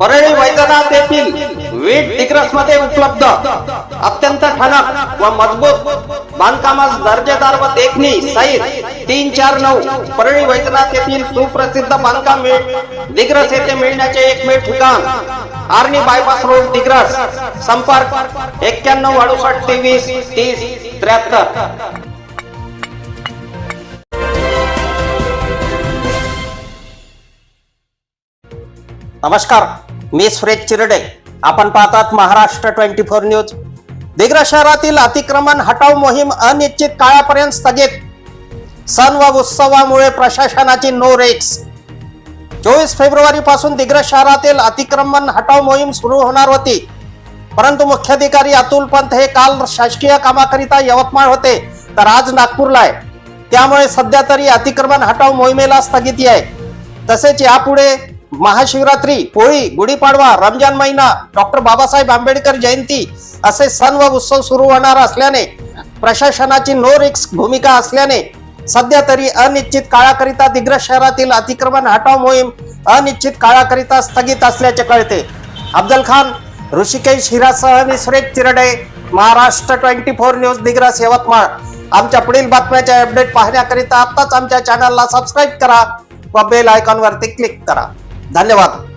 परळी वैद्यनाथ येथील वीट दिग्रसमध्ये उपलब्ध. अत्यंत ठणक व मजबूत बांधकामास दर्जेदार व देखणी सहित तीन चार नऊ परळी वैद्यनाथ येथील सुप्रसिद्ध बांधकाम दिग्रस येथे मिळण्याचे एकमेव ठिकाण. Arni bypass road Digras. संपर्क एक्क्याण्णव अडुसष्ट तेवीस तीस त्र्याहत्तर. नमस्कार. मी सुरेश चिरडे. आपण पाहतात Maharashtra twenty four news. Digras शहरातील अतिक्रमण हटाव मोहीम अनिश्चित काळापर्यंत स्थगित. सण व उत्सवामुळे प्रशासनाची नो रेक्स चोवीस फेब्रुवारी पासून दिग्रस शहरातील अतिक्रमण हटाव मोहीम सुरू होणार होती. परंतु मुख्याधिकारी अतुल पंत हे काल शासकीय कामाकरिता यवतमाळ होते तर आज नागपूरला आहे. त्यामुळे सध्या तरी अतिक्रमण हटाव मोहिमेला स्थगिती आहे. तसेच यापुढे महाशिवरात्री होळी गुढीपाडवा रमजान महिना डॉक्टर बाबासाहेब आंबेडकर जयंती असे सण व उत्सव सुरू होणार असल्याने प्रशासनाची नो रिस्क भूमिका असल्याने सध्या तरी अनिश्चित काळाकरिता दिग्रस शहरातील अतिक्रमण हटाव मोहीम अनिश्चित काळाकरिता स्थगित असल्याचे कळते. अफजल खान ऋषिकेश हिरासह मी Suresh Chirde Maharashtra twenty four news Digras Yavatmal. आमच्या पुढील बातम्याचे अपडेट पाहण्याकरिता आत्ताच आमच्या चॅनलला सबस्क्राईब करा व बेल आयकॉनवरती क्लिक करा. धन्यवाद.